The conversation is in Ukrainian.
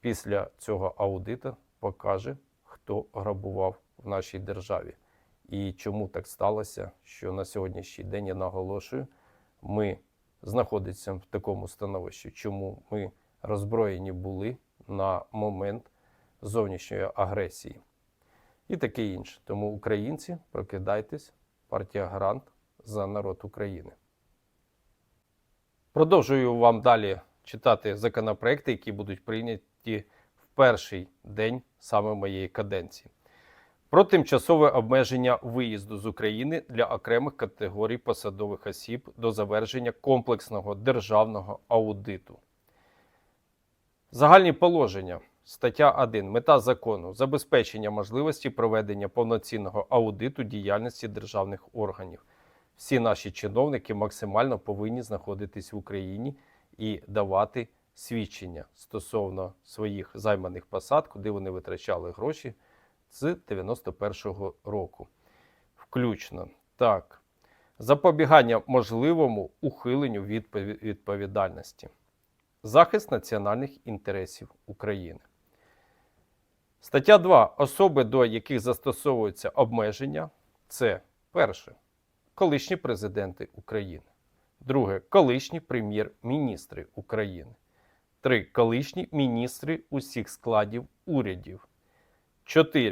після цього аудиту покаже, хто грабував в нашій державі. І чому так сталося, що на сьогоднішній день я наголошую, ми знаходимося в такому становищі, чому ми роззброєні були на момент зовнішньої агресії і таке інше. Тому українці, прокидайтесь, партія Гарант за народ України. Продовжую вам далі читати законопроекти, які будуть прийняті в перший день саме моєї каденції. Про тимчасове обмеження виїзду з України для окремих категорій посадових осіб до завершення комплексного державного аудиту. Загальні положення. Стаття 1. Мета закону забезпечення можливості проведення повноцінного аудиту діяльності державних органів. Всі наші чиновники максимально повинні знаходитись в Україні і давати свідчення стосовно своїх займаних посад, куди вони витрачали гроші з 91-го року. Включно. Так. Запобігання можливому ухиленню від відповідальності. Захист національних інтересів України. Стаття 2. Особи, до яких застосовуються обмеження, це перше колишні президенти України. Друге колишні прем'єр-міністри України. Три колишні міністри усіх складів урядів. Чотири